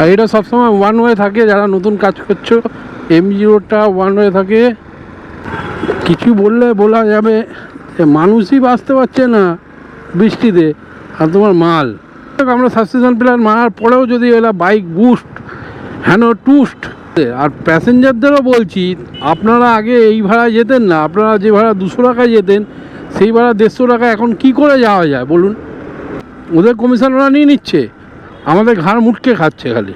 আর এটা সবসময় one way থাকে, যারা নতুন কাজ করছ এম জিরোটা ওয়ান ওয়ে থাকে। কিছু বললে বলা যাবে, যে মানুষই বাঁচতে পারছে না বৃষ্টিতে, আর তোমার মাল। আমরা সাবস্টেশন প্ল্যান মারার পরেও যদি এলা বাইক বুস্ট হ্যান টুস্ট আর প্যাসেঞ্জারদেরও বলছি, আপনারা আগে এই ভাড়া যেতেন না, আপনারা যে ভাড়া দুশো টাকায় যেতেন, সেই ভাড়া দেড়শো টাকা এখন কি করে যাওয়া যায়, বলুন? ওদের কমিশন ওরা নিয়ে নিচ্ছে। আমাদের ঘাড় মুটকে খাচ্ছে খালি।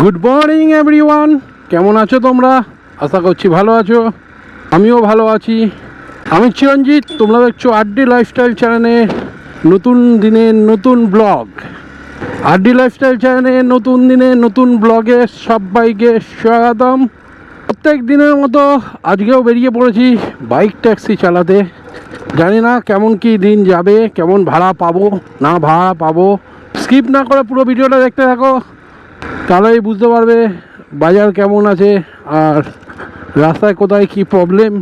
গুড মর্নিং এভরিওয়ান কেমন আছো তোমরা? আশা করছি ভালো আছো। আমিও ভালো আছি। আমি চিরঞ্জিত, তোমরা দেখছ আড্ডি লাইফস্টাইল চ্যানেলে নতুন দিনের নতুন ব্লগ। আড্ডি লাইফস্টাইল চ্যানেলে নতুন দিনে, নতুন ব্লগে সবাইকে স্বাগতম। প্রত্যেক দিনের মতো আজকেও বেরিয়ে পড়েছি বাইক ট্যাক্সি চালাতে। জানি না কেমন কি দিন যাবে, কেমন ভাড়া পাবো, না ভাড়া পাবো। স্কিপ না করে পুরো ভিডিওটা দেখতে থাকো, তাহলেই বুঝতে পারবে বাজার কেমন আছে আর রাস্তায় কোথায় কি প্রবলেম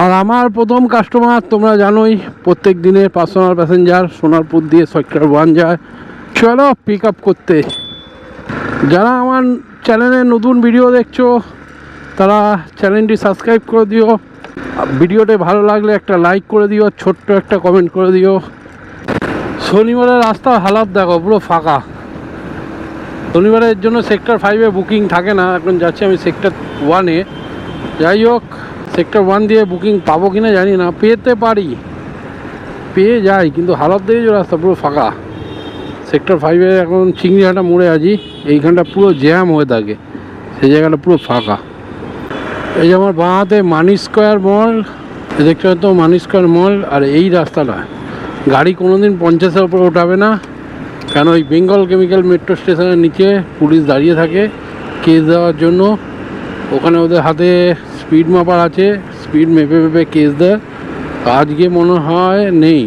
আর আমার প্রথম কাস্টমার তোমরা জানোই, প্রত্যেক দিনের পার্সোনাল প্যাসেঞ্জার সোনারপুর দিয়ে সেক্টর ওয়ান যায়। চলো পিক আপ করতে। যারা আমার চ্যানেলে নতুন ভিডিও দেখছ, তারা চ্যানেলটি সাবস্ক্রাইব করে দিও। ভিডিওটা ভালো লাগলে একটা লাইক করে দিও, ছোট্ট একটা কমেন্ট করে দিও। শনিবারের রাস্তার হালাত দেখো, পুরো ফাঁকা। শনিবারের জন্য সেক্টর ফাইভে বুকিং থাকে না, এখন যাচ্ছি আমি সেক্টর ওয়ানে যাই হোক সেক্টর ওয়ান দিয়ে বুকিং পাবো কিনা জানি না, পেতে পারি। পেয়ে যাই, কিন্তু হালত দেখেছ রাস্তা পুরো ফাঁকা। সেক্টর ফাইভে এখন চিংড়িহাটা মোড়ে আছি, এইখানটা পুরো জ্যাম হয়ে থাকে, সেই জায়গাটা পুরো ফাঁকা। এই যে আমার বাঁ হাতে মানি স্কোয়ার মল দেখতে হয়তো মানি স্কোয়ার মল আর এই রাস্তাটা। গাড়ি কোনোদিন পঞ্চাশের উপরে ওঠাবে না, কেন ওই বেঙ্গল কেমিক্যাল মেট্রো স্টেশনের নিচে পুলিশ দাঁড়িয়ে থাকে কেস দেওয়ার জন্য। ওখানে ওদের হাতে স্পিড মাপার আছে স্পিড মেপে মেপে কেস দেয়। আজকে মনে হয় নেই,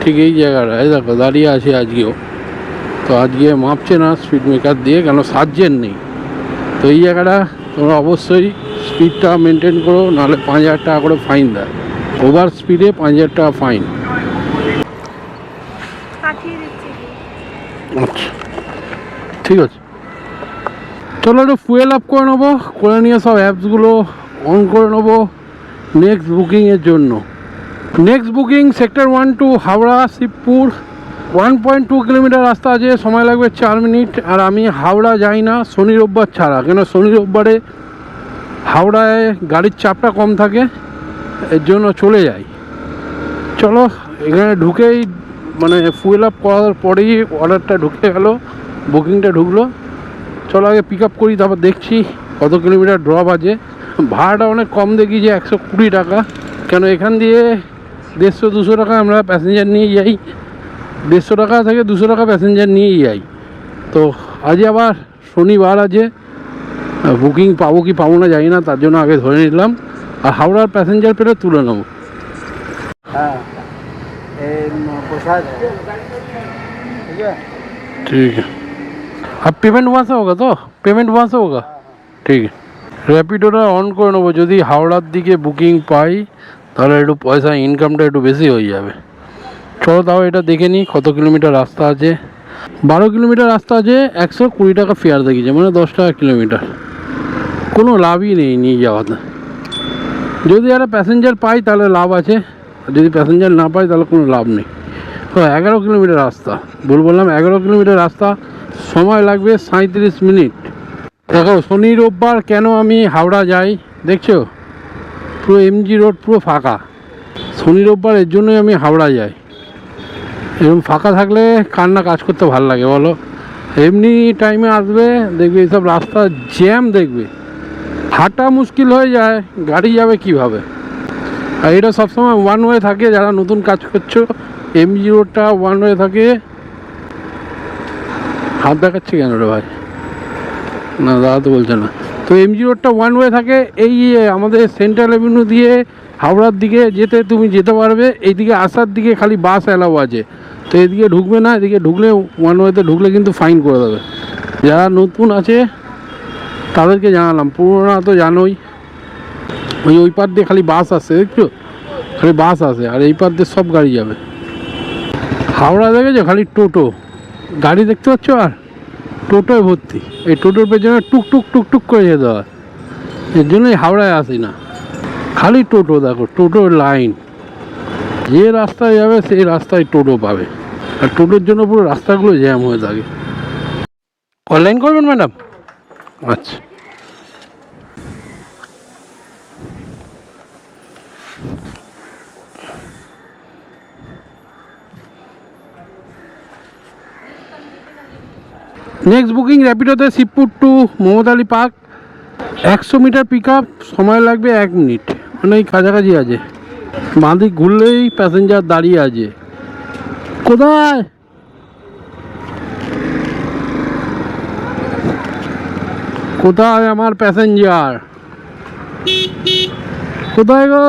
ঠিক এই জায়গাটা, এই দেখো, দাঁড়িয়ে আছে আজকেও। তো আজকে মাপছে না স্পিড মেকার দিয়ে কেন সার্জেন নেই? তো এই জায়গাটা তোমরা অবশ্যই স্পিডটা মেনটেন করো নাহলে পাঁচ হাজার টাকা করে ফাইন দেয়। ওভার স্পিডে পাঁচ হাজার টাকা ফাইন আচ্ছা। ঠিক আছে। চলো একটু ফুয়েল আপ করে নেব করে নিয়ে সব অ্যাপসগুলো অন করে নেব নেক্সট বুকিংয়ের জন্য। Next booking sector one two Howrah Shibpur. One point two kilometer রাস্তা আছে, সময় লাগবে চার মিনিট। আর আমি হাওড়া যাই না, শনি রোববার ছাড়া। কেন শনি রোববারে হাওড়ায় গাড়ির চাপটা কম থাকে, এর জন্য চলে যাই। চলো, এখানে ঢুকেই মানে ফুয়েল আপ করার পরেই অর্ডারটা ঢুকে গেল বুকিংটা ঢুকলো। চলো আগে পিক আপ করি, তারপর দেখছি কত কিলোমিটার ড্রপ আছে। ভাড়াটা অনেক কম দেখি যে একশো কুড়ি টাকা। কেন এখান দিয়ে দেড়শো দুশো টাকা আমরা প্যাসেঞ্জার নিয়ে যাই। দেড়শো টাকা থেকে দুশো টাকা প্যাসেঞ্জার নিয়েই যাই তো আজ আবার শনিবার আছে বুকিং পাবো কি পাবো না জানি না তার জন্য আগে ধরে নিলাম আর হাওড়ার প্যাসেঞ্জার পেলে তুলে নেবো हाँ ये प्रसाद है ठीक है ठीक है अब पेमेंट वहाँ से होगा तो पेमेंट वहाँ से होगा ঠিক র্যাপিডোটা অন করে নেবো যদি হাওড়ার দিকে বুকিং পাই তাহলে একটু পয়সা ইনকামটা একটু বেশি হয়ে যাবে চলো তাও এটা দেখে নিই কত কিলোমিটার রাস্তা আছে। বারো কিলোমিটার রাস্তা আছে, একশো কুড়ি টাকা ফেয়ার দেখিয়েছে মানে দশ টাকা কিলোমিটার। কোনো লাভই নেই নিয়ে যাওয়াতে। যদি একটা প্যাসেঞ্জার পাই তাহলে লাভ আছে, যদি প্যাসেঞ্জার না পাই তাহলে কোনো লাভ নেই। তো এগারো কিলোমিটার রাস্তা, ভুল বললাম, এগারো কিলোমিটার রাস্তা, সময় লাগবে সাঁত্রিশ মিনিট। দেখো শনি রোববার কেন আমি হাওড়া যাই, দেখছ? পুরো এমজি রোড পুরো ফাঁকা। শনি রোববার এর জন্যই আমি হাওড়া যাই। এরকম ফাঁকা থাকলে কান্না কাজ করতে ভালো লাগে বলো? এমনি টাইমে আসবে, দেখবে এইসব রাস্তা জ্যাম দেখবে। হাঁটা মুশকিল হয়ে যায়, গাড়ি যাবে কীভাবে? আর এটা সবসময় ওয়ান ওয়ে থাকে, যারা নতুন কাজ করছ এমজি রোডটা ওয়ান ওয়ে থাকে। হাত দেখাচ্ছে কেন রে ভাই? না, দাদা তো বলছে না। তো এমজি রোডটা ওয়ান ওয়ে থাকে, এই আমাদের সেন্ট্রাল অ্যাভিনিউ দিয়ে হাওড়ার দিকে যেতে তুমি যেতে পারবে, এইদিকে আসার দিকে খালি বাস অ্যালাউ আছে। তো এদিকে ঢুকবে না, এদিকে ঢুকলে ওয়ান ওয়েতে ঢুকলে কিন্তু ফাইন করে দেবে। যারা নতুন আছে, তাদেরকে জানালাম, পুরোনো তো জানোই। ওই ওই পার দিয়ে খালি বাস আসে, দেখছ? খালি বাস আসে, আর এই পার দিয়ে সব গাড়ি যাবে। হাওড়া দেখেছ? খালি টোটো। গাড়ি দেখতে পাচ্ছ আর? টোটোয় ভর্তি। এই টোটোর পেছনে টুক টুক টুক টুক করে যেতে হয়। এর জন্যই হাওড়ায় আসি না। খালি টোটো দেখো টোটোর লাইন। যে রাস্তায় যাবে, সেই রাস্তায় টোটো পাবে। আর টোটোর জন্য পুরো রাস্তাগুলো জ্যাম হয়ে থাকে। অনলাইন করবেন ম্যাডাম? আচ্ছা। নেক্সট বুকিং র্যাপিডোতে শিবপুর টু মমতালি পার্ক একশো মিটার পিক সময় লাগবে এক মিনিট। মানে এই কাছাকাছি আছে। বাঁদিক ঘুরলেই প্যাসেঞ্জার দাঁড়িয়ে আছে। কোথায়? কোথায় আমার প্যাসেঞ্জার কোথায় গো?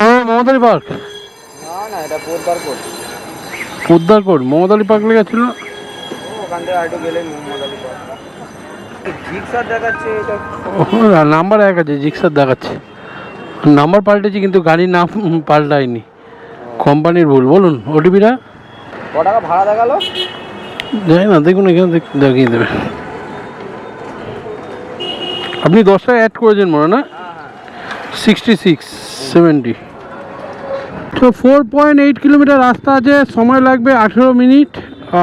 ও মমতালি পার্ক। না না এটা পোদ্দার কোট পোদ্দার কোট মমতালি পার্ক লেগেছিল ওখান থেকে আরেকটু গেলে আলী পার্ক। নাম্বার এক আছে জিক্সার দেখাচ্ছে। নাম্বার পাল্টেছি কিন্তু গাড়ির নাম পাল্টায়নি। কোম্পানির ভুল বলুন ওটিপিটা ক টাকা ভাড়া দেখাল? যাই না দেখুন এখানে দেখিয়ে দেবে। আপনি দশটা অ্যাড করেছেন মনে না? সিক্সটি সিক্স সেভেন্টি তো ফোর পয়েন্ট এইট কিলোমিটার রাস্তা আছে সময় লাগবে আঠেরো মিনিট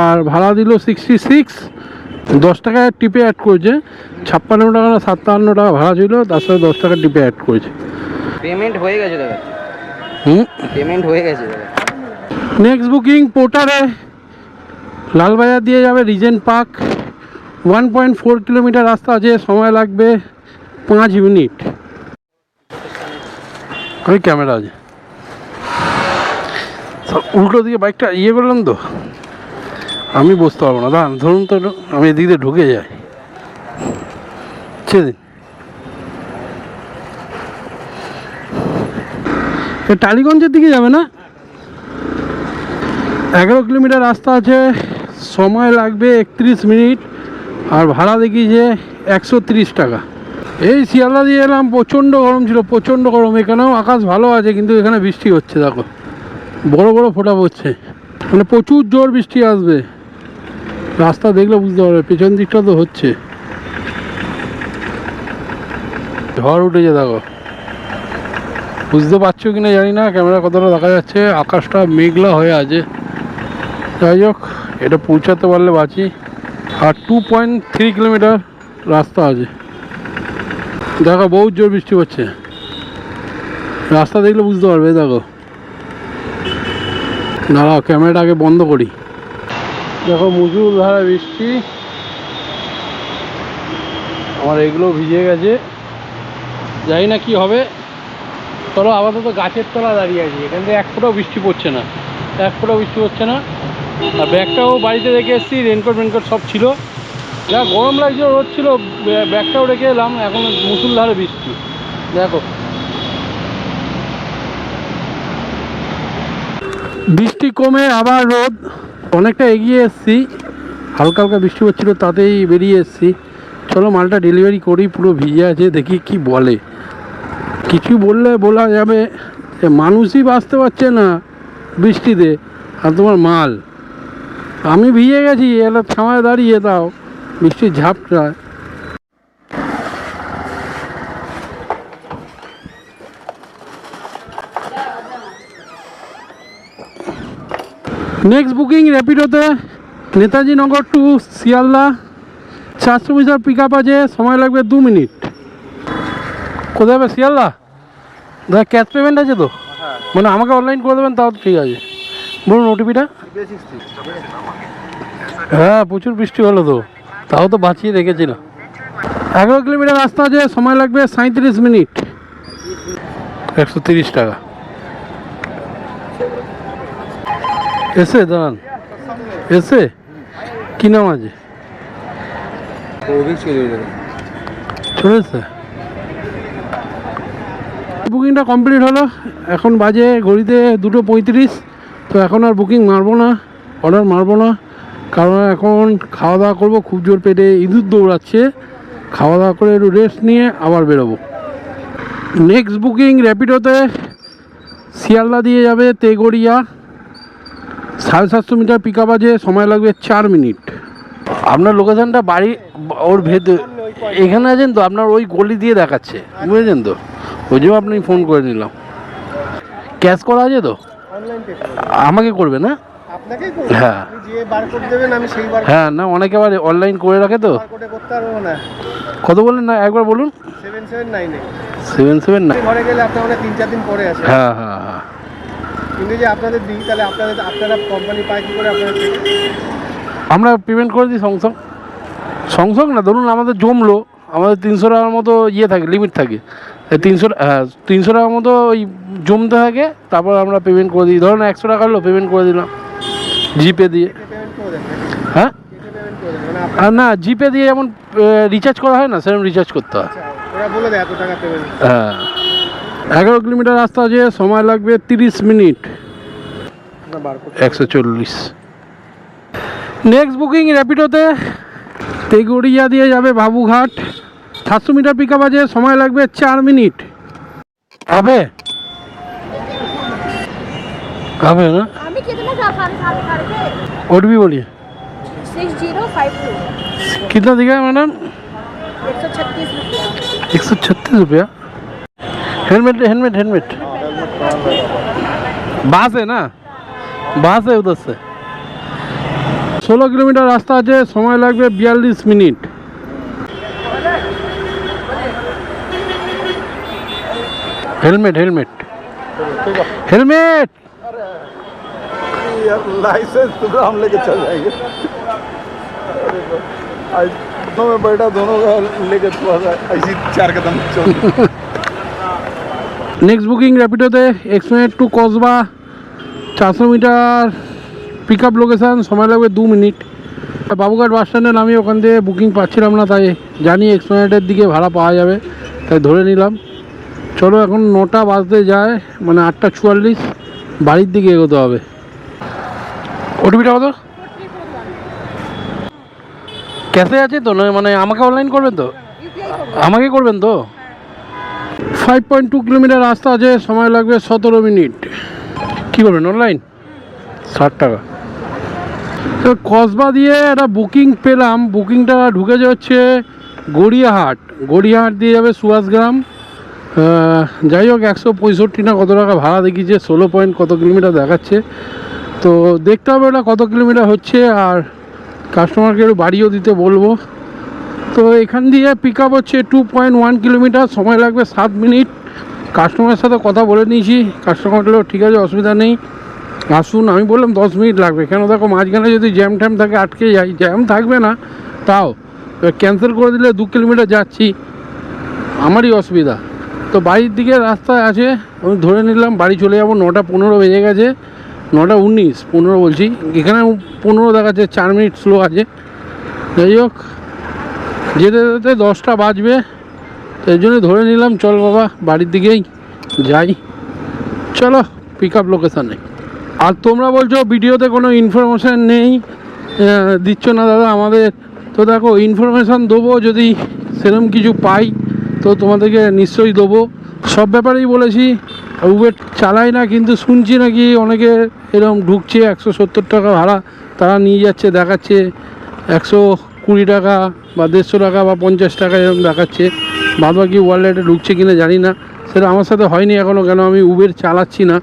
আর ভাড়া দিল সিক্সটি সিক্স দশ টাকা টিপে অ্যাড করেছে। ছাপ্পান্ন টাকা না সাতান্ন টাকা ভাড়া ছিল তার সাথে দশ টাকা টিপে অ্যাড করেছে। পেমেন্ট হয়ে গেছে দাদা। হুম? পেমেন্ট হয়ে গেছে দাদা। নেক্সট বুকিং পোর্টারে লালবাজার দিয়ে যাবে regent park one point four kilometer রাস্তা আছে সময় লাগবে পাঁচ মিনিট। ওই ক্যামেরা আছে। উল্টো দিকে বাইকটা ইয়ে করলাম তো। আমি বসতে পারব না। দাঁড়ান, ধরুন তো আমি এদিক দিয়ে ঢুকে যাই। ছেড়ে টালিগঞ্জের দিকে যাবে না? এগারো কিলোমিটার রাস্তা আছে, সময় লাগবে একত্রিশ মিনিট, আর ভাড়া দেখি যে একশো টাকা। এই শিয়ালদা দিয়ে এলাম, প্রচণ্ড গরম ছিল, প্রচণ্ড গরম। এখানেও আকাশ ভালো আছে, কিন্তু এখানে বৃষ্টি হচ্ছে, দেখো। বড় বড় ফোটা পড়ছে। মানে প্রচুর জোর বৃষ্টি আসবে। রাস্তা দেখলে বুঝতে পারবে, পেছন দিকটা তো হচ্ছে। ঝড় উঠেছে, দেখো। বুঝতে পারছ কিনা জানি না, ক্যামেরা কতটা দেখা যাচ্ছে, আকাশটা মেঘলা হয়ে আছে। যাই হোক, এটা পৌঁছাতে পারলে বাঁচি। আর টু পয়েন্ট থ্রি কিলোমিটার রাস্তা আছে। দেখো, বহুত জোর বৃষ্টি হচ্ছে। রাস্তা দেখলে বুঝতে পারবে, দেখো। দাঁড়াও ক্যামেরাটা আগে বন্ধ করি। দেখো মুজুর ধারা বৃষ্টি। আমার এগুলো ভিজে গেছে। জানি না কি হবে। চলো আপাতত গাছের তলা দাঁড়িয়ে আছি। এখান থেকে এক ফোঁটাও বৃষ্টি পড়ছে না। এক ফোঁটাও বৃষ্টি হচ্ছে না। আর ব্যাগটাও বাড়িতে রেখে এসেছি। রেনকোট ফেনকোট সব ছিল। যা গরম লাগছিল, রোদ ছিল ব্যাগটাও রেখে এলাম। এখন মুসুলধারে বৃষ্টি। দেখো। বৃষ্টি কমে, আবার রোদ। অনেকটা এগিয়ে এসেছি, হালকা হালকা বৃষ্টি হচ্ছিল, তাতেই বেরিয়ে এসেছি। চলো মালটা ডেলিভারি করি, পুরো ভিজে আছে, দেখি কি বলে। কিছু বললে বলা যাবে, যে মানুষই বাঁচতে পারছে না বৃষ্টিতে, আর তোমার মাল। আমি ভিজে গেছি এটা ছামায় দাঁড়িয়ে দাও, বৃষ্টির ঝাপটায় নেক্সট বুকিং র্যাপিডোতে নেতাজি নগর টু শিয়ালদা। চারশো মিটার পিক আপ আছে, সময় লাগবে দু মিনিট। কোথায় হবে? শিয়ালদা? দাদা ক্যাশ পেমেন্ট আছে তো। মানে আমাকে অনলাইন করে দেবেন, তাও ঠিক আছে। বলুন ওটিপিটা হ্যাঁ প্রচুর বৃষ্টি হলো তো। তাও তো বাঁচিয়ে রেখেছিল এগারো কিলোমিটার রাস্তা আছে, সময় লাগবে সাঁত্রিশ মিনিট। একশো তিরিশ টাকা। এসে দাঁড়ান। এসে? কি নাম আছে? বুকিংটা কমপ্লিট হলো। এখন বাজে ঘড়িতে দুটো পঁয়ত্রিশ। তো এখন আর বুকিং মারবো না অর্ডার মারবো না। কারণ এখন খাওয়া দাওয়া করব খুব জোর পেটে ইঁদুর দৌড়াচ্ছে। খাওয়া দাওয়া করে একটু রেস্ট নিয়ে আবার বেরোবো। নেক্সট বুকিং র্যাপিডোতে শিয়ালদা দিয়ে যাবে তেগড়িয়া। সাড়ে সাতশো মিটার পিক আপ আছে সময় লাগবে চার মিনিট। আপনার লোকেশনটা বাড়ি ওর ভেতর এখানে আছেন তো? আপনার ওই গলি দিয়ে দেখাচ্ছে। বুঝেছেন তো? ওই জন্য আপনি ফোন করে নিলাম। ক্যাশ করা আছে তো? আমাকে করবে না? হ্যাঁ। আপনি যে বারকোড দেবেন আমি সেই বার হ্যাঁ না অনেকে আবার অনলাইন করে রাখে তো। বারকোডে করতে পারব না। কত বললেন না? একবার বলুন। Seven seven nine seven seven না ঘরে গেলে আপনার তিন চার দিন পরে আসে। হ্যাঁ হ্যাঁ হ্যাঁ। কিন্তু যে আপনাদের দিই তাহলে আপনাদের আপনারা কোম্পানি পায় কি করে আপনাদের আমরা পেমেন্ট করে দিই সংসং সংসং না ধরুন আমাদের জমলো আমাদের তিনশো টাকার মতো ইয়ে থাকে লিমিট থাকে। তিনশো হ্যাঁ তিনশো টাকার মতো ওই জমতে থাকে তারপর আমরা পেমেন্ট করে দিই। ধরুন একশো টাকা হলো পেমেন্ট করে দিলাম জিপে দিয়ে। দেন হ্যাঁ? মানে না জিপে দিয়ে যেমন রিচার্জ করা হয় না সেরকম রিচার্জ করতে হয়। আচ্ছা, হ্যাঁ। এগারো কিলোমিটার রাস্তা আছে সময় লাগবে তিরিশ মিনিট আপনার বারকোড একশো চল্লিশ নেক্সট বুকিং র্যাপিডোতে তেগুড়িয়া দিয়ে যাবে বাবুঘাট সাতশো মিটার পিক আপ আছে সময় লাগবে চার মিনিট হবে হবে না আমি कितना का खान खान करके और भी बोलिए सिक्स जीरो फाइव टू कितना दिखा है मैडम एक सौ छत्तीस रुपया हेलमेट हेलमेट हेलमेट बास है ना बास है उधर से ষোলো কিলোমিটার রাস্তা আছে সময় লাগবে বিয়াল্লিশ minute helmet helmet helmet licence तो हम लेके चल जाएंगे आज दोनों में बैठा दोनों का लेके थोड़ा सा ऐसी चार कदम चल নেক্সট বুকিং র্যাপিডোতে এক্সপ্লেনেট টু কসবা চারশো মিটার পিক আপ লোকেশান সময় লাগবে দু মিনিট। বাবুঘাট বাস স্ট্যান্ডে নামিয়ে ওখান থেকে বুকিং পাচ্ছিলাম না তাই জানি এক্সপ্লেনেটের দিকে ভাড়া পাওয়া যাবে তাই ধরে নিলাম। চলো এখন নটা বাজতে যায় মানে আটটা চুয়াল্লিশ বাড়ির দিকে এগোতে হবে। ওটিপিটা কত? ক্যাশে আছে তো? মানে আমাকে অনলাইন করবেন তো? আমাকে করবেন তো? ফাইভ পয়েন্ট টু কিলোমিটার রাস্তা আছে, সময় লাগবে সতেরো মিনিট। কী করবেন অনলাইন ষাট টাকা। তো কসবা দিয়ে একটা বুকিং পেলাম, বুকিংটা ঢুকে যাচ্ছে গড়িয়াহাট। গড়িয়াহাট দিয়ে যাবে সুভাষগ্রাম যাই হোক, একশো পঁয়ষট্টি না কত টাকা ভাড়া দেখিয়েছে, ষোলো পয়েন্ট কত কিলোমিটার দেখাচ্ছে। তো দেখতে হবে ওটা কত কিলোমিটার হচ্ছে, আর কাস্টমারকে একটু বাড়িও দিতে বলব। তো এখান দিয়ে পিক আপ হচ্ছে টু পয়েন্ট ওয়ান কিলোমিটার সময় লাগবে সাত মিনিট। কাস্টমারের সাথে কথা বলে নিয়েছি। কাস্টমার বলল, ঠিক আছে, অসুবিধা নেই, আসুন। আমি বললাম, দশ মিনিট লাগবে। কেন দেখো, মাঝখানে যদি জ্যাম ট্যাম থাকে, আটকে যাই জ্যাম থাকবে না, তাও। ক্যান্সেল করে দিলে দু কিলোমিটার যাচ্ছি। আমারই অসুবিধা। তো বাড়ির দিকে রাস্তায় আছে, আমি ধরে নিলাম, বাড়ি চলে যাব, নটা পনেরো বেজে গেছে, নটা উনিশ, পনেরো বলছি। এখানে পনেরো দেখাচ্ছে, চার মিনিট স্লো আছে। যাই হোক যেতে যেতে দশটা বাজবে সেই জন্য ধরে নিলাম, চল বাবা, বাড়ির দিকেই যাই। চলো পিক আপ লোকেশানে আর তোমরা বলছো, ভিডিওতে কোনো ইনফরমেশান নেই। দিচ্ছ না দাদা, আমাদের, তো দেখো ইনফরমেশান দেবো যদি সেরকম কিছু পাই, তো তোমাদেরকে নিশ্চয়ই দেবো। সব ব্যাপারেই বলেছি উবের চালাই না, কিন্তু শুনছি নাকি অনেকে এরকম ঢুকছে, একশো সত্তর টাকা ভাড়া, তারা নিয়ে যাচ্ছে, দেখাচ্ছে, একশো কুড়ি টাকা বা দেড়শো টাকা বা পঞ্চাশ টাকা এরকম দেখাচ্ছে। বাদ বাকি ওয়ালেটে ঢুকছে কিনা জানি না। সেটা আমার সাথে হয়নি এখনও কেন আমি উবের চালাচ্ছি না।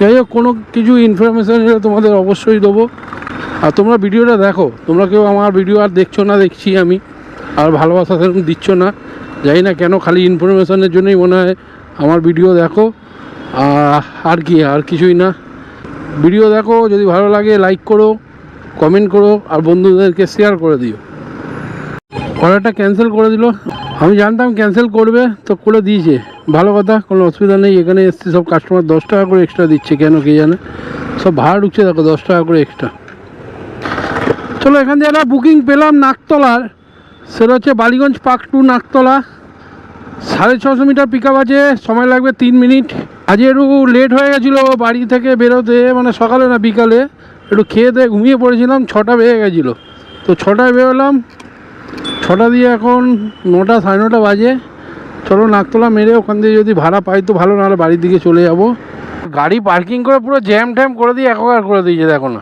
যাই হোক, কোনো কিছু ইনফরমেশান হলে তোমাদের অবশ্যই দেবো। আর তোমরা ভিডিওটা দেখো। তোমরা কেউ আমার ভিডিও আর দেখছ না, দেখছি আমি। আর ভালোবাসা সেরকম দিচ্ছ না। জানি না কেন, খালি ইনফরমেশনের জন্যই মনে হয় আমার ভিডিও দেখো। আর কি, আর কিছুই না। ভিডিও দেখো, যদি ভালো লাগে লাইক করো কমেন্ট করো, আর বন্ধুদেরকে শেয়ার করে দিও। অর্ডারটা ক্যান্সেল করে দিল। আমি জানতাম ক্যান্সেল করবে, তো করে দিয়েছে। ভালো কথা, কোনো অসুবিধা নেই। এখানে এসছি সব কাস্টমার দশ টাকা করে এক্সট্রা দিচ্ছে, কেন কে জানে? সব ভাড়া ঢুকছে, দেখো, দশ টাকা করে এক্সট্রা চলো, এখান থেকে একটা বুকিং পেলাম নাকতলার সেটা হচ্ছে বালিগঞ্জ পার্ক টু নাকতলা সাড়ে ছশো মিটার পিক আপ আছে, সময় লাগবে তিন মিনিট। আজ একটু লেট হয়ে গেছিল, বাড়ি থেকে বেরোতে মানে সকালে না, বিকালে। একটু খেয়ে দিয়ে ঘুমিয়ে পড়েছিলাম, ছটা বেজে গেছিল। তো ছটায় বেরোলাম ছটা দিয়ে এখন নটা, সাড়ে নটা বাজে। চলো নাকতলা মেরে ওখান দিয়ে যদি ভাড়া পাই তো ভালো, নাহলে বাড়ির দিকে চলে যাব। গাড়ি পার্কিং করে পুরো জ্যাম ট্যাম করে দিয়ে একবার করে দিয়েছে, দেখো না।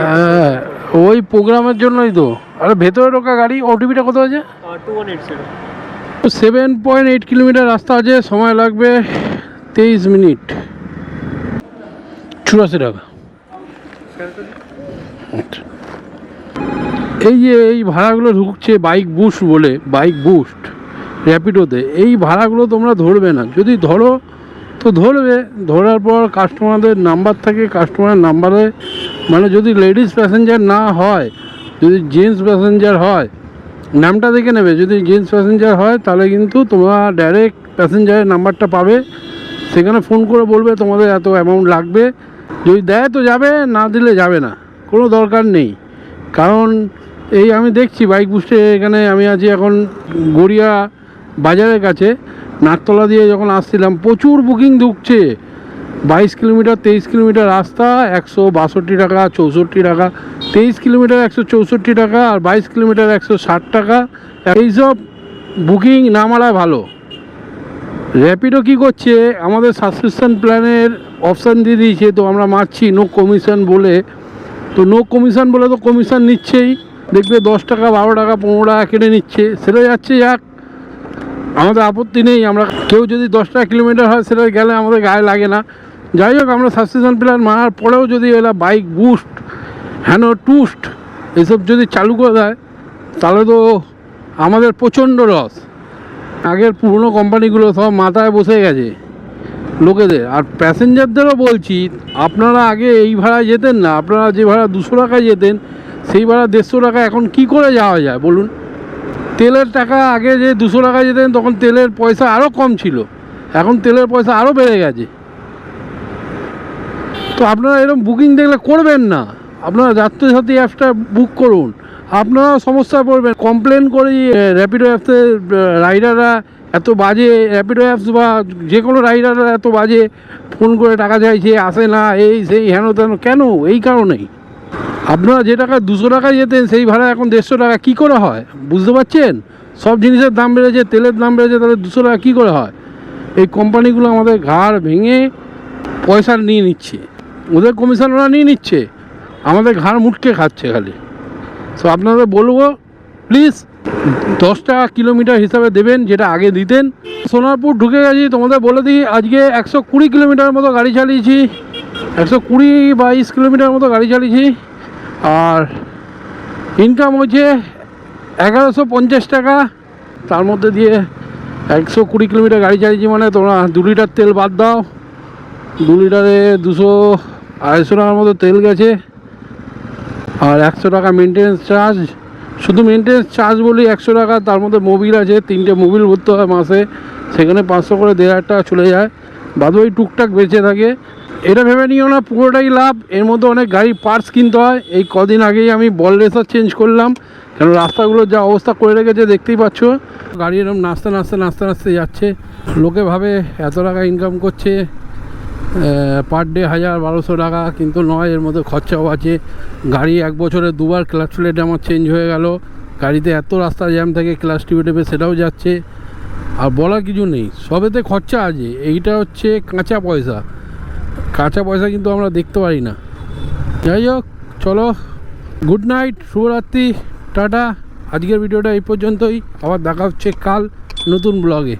হ্যাঁ ওই প্রোগ্রামের জন্যই তো। আরে ভেতরে ঢোকা গাড়ি ওটিপিটা কত আছে? সেভেন পয়েন্ট এইট কিলোমিটার রাস্তা আছে, সময় লাগবে তেইশ মিনিট। চুরাশি টাকা। আচ্ছা। এই যে এই ভাড়াগুলো ঢুকছে বাইক বুস্ট বলে বাইক বুস্ট র্যাপিডোতে এই ভাড়াগুলো তোমরা ধরবে না। যদি ধরো, তো ধরবে। ধরার পর কাস্টমারদের নাম্বার থাকে কাস্টমারের নাম্বারে মানে যদি লেডিস প্যাসেঞ্জার না হয়, যদি জেন্টস প্যাসেঞ্জার হয়, নামটা দেখে নেবে। যদি জেন্টস প্যাসেঞ্জার হয়, তাহলে কিন্তু তোমরা ডাইরেক্ট প্যাসেঞ্জারের নাম্বারটা পাবে। সেখানে ফোন করে বলবে তোমাদের এত অ্যামাউন্ট লাগবে। যদি দেয় তো যাবে, না দিলে যাবে না। কোনো দরকার নেই। কারণ এই আমি দেখছি বাইক বুস্টে এখানে আমি আছি এখন গড়িয়া বাজারের কাছে। নাকতলা দিয়ে যখন আসছিলাম, প্রচুর বুকিং ঢুকছে। বাইশ কিলোমিটার, তেইশ কিলোমিটার রাস্তা, একশো বাষট্টি টাকা, চৌষট্টি টাকা। তেইশ কিলোমিটার, একশো চৌষট্টি টাকা আর বাইশ কিলোমিটার, একশো ষাট টাকা। এইসব বুকিং না মারা ভালো। র্যাপিডো কী করছে? আমাদের সাবস্ক্রিপশন প্ল্যানের অপশান দিয়ে দিয়েছে, তো আমরা মারছি নো কমিশন বলে। তো নো কমিশন বলে তো কমিশন নিচ্ছেই। দেখবে দশ টাকা, বারো টাকা, পনেরো টাকা কেটে নিচ্ছে। সেটা যাচ্ছে যাক, আমাদের আপত্তি নেই। আমরা কেউ যদি দশ টাকা কিলোমিটার হয়, সেটা গেলে আমাদের গায়ে লাগে না। যাই হোক, আমরা সাবস্ক্রিপশন প্ল্যান মারার পরেও যদি এলা বাইক বুস্ট হ্যানো টুস্ট এসব যদি চালু করে দেয়, তাহলে তো আমাদের প্রচণ্ড লস আগের পুরনো কোম্পানিগুলো সব মাথায় বসে গেছে লোকেদের। আর প্যাসেঞ্জারদেরও বলছি, আপনারা আগে এই ভাড়ায় যেতেন না, আপনারা যে ভাড়া দুশো টাকায় যেতেন সেই ভাড়া দেড়শো টাকা, এখন কি করে যাওয়া যায় বলুন? তেলের টাকা আগে যে দুশো টাকা যেতেন, তখন তেলের পয়সা আরও কম ছিল। এখন তেলের পয়সা আরও বেড়ে গেছে। তো আপনারা এরকম বুকিং দেখলে করবেন না। আপনারা যাত্রী সাথী অ্যাপসটা বুক করুন। আপনারা সমস্যায় পড়বেন। কমপ্লেন করি র্যাপিডো অ্যাপসের রাইডাররা এত বাজে। র্যাপিডো অ্যাপস বা যে কোনো রাইডাররা এত বাজে। ফোন করে টাকা চাইছে, আসে না, এই, সেই হেন তেন কেন? এই কারণেই। আপনারা যে টাকা দুশো টাকা যেতেন, সেই ভাড়া এখন দেড়শো টাকা, কী করে হয়? বুঝতে পারছেন? সব জিনিসের দাম বেড়েছে, তেলের দাম বেড়েছে, তাহলে দুশো টাকা কী করে হয়? এই কোম্পানিগুলো আমাদের ঘাড় ভেঙে পয়সা নিয়ে নিচ্ছে। ওদের কমিশন ওরা নিয়ে নিচ্ছে। আমাদের ঘাড় মুটকে খাচ্ছে খালি। তো আপনাদের বলব প্লিজ দশ টাকা কিলোমিটার হিসাবে দেবেন, যেটা আগে দিতেন। সোনারপুর ঢুকে গেছি, তোমাদের বলে দিই, আজকে একশো কুড়ি কিলোমিটার মতো গাড়ি চালিয়েছি। একশো কুড়ি বাইশ কিলোমিটার মতো গাড়ি চালিয়েছি। আর ইনকাম হচ্ছে এগারোশো পঞ্চাশ টাকা। তার মধ্যে দিয়ে একশো কুড়ি কিলোমিটার গাড়ি চালিয়েছি মানে তোমরা দু লিটার তেল বাদ দাও। দু লিটারে দুশো আড়াইশো টাকার মতো তেল গেছে। আর একশো টাকা মেনটেন্স চার্জ শুধু মেনটেন্স চার্জ বলি একশো টাকা, তার মধ্যে মোবিল আছে, তিনটে মোবিল ভরতে হয় মাসে। সেখানে পাঁচশো করে দেড় হাজার টাকা চলে যায়। বাদ ওই টুকটাক বেঁচে থাকে। এটা ভেবে নিও না, পুরোটাই লাভ। এর মধ্যে অনেক গাড়ি পার্টস কিনতে হয়। এই কদিন আগেই আমি বল রেসার চেঞ্জ করলাম। কেন রাস্তাগুলোর যা অবস্থা করে রেখেছে, দেখতেই পাচ্ছ। গাড়ি এরকম নাচতে নাচতে নাচতে নাচতে যাচ্ছে। লোকে ভাবে এত টাকা ইনকাম করছে পার ডে হাজার বারোশো টাকা, কিন্তু নয়, এর মধ্যে খরচাও আছে। গাড়ি এক বছরে দুবার ক্লাচ প্লেট আমার চেঞ্জ হয়ে গেল। গাড়িতে এত রাস্তা জ্যাম থাকে ক্লাচ টিপে টেপে সেটাও যাচ্ছে। আর বলার কিছু নেই। সবেতে খরচা আছে। এইটা হচ্ছে কাঁচা পয়সা। কাঁচা পয়সা কিন্তু আমরা দেখতে পারি না। যাই হোক, চলো গুড নাইট শুভরাত্রি, টাটা। আজকের ভিডিওটা এই পর্যন্তই। আবার দেখা হচ্ছে কাল নতুন ব্লগে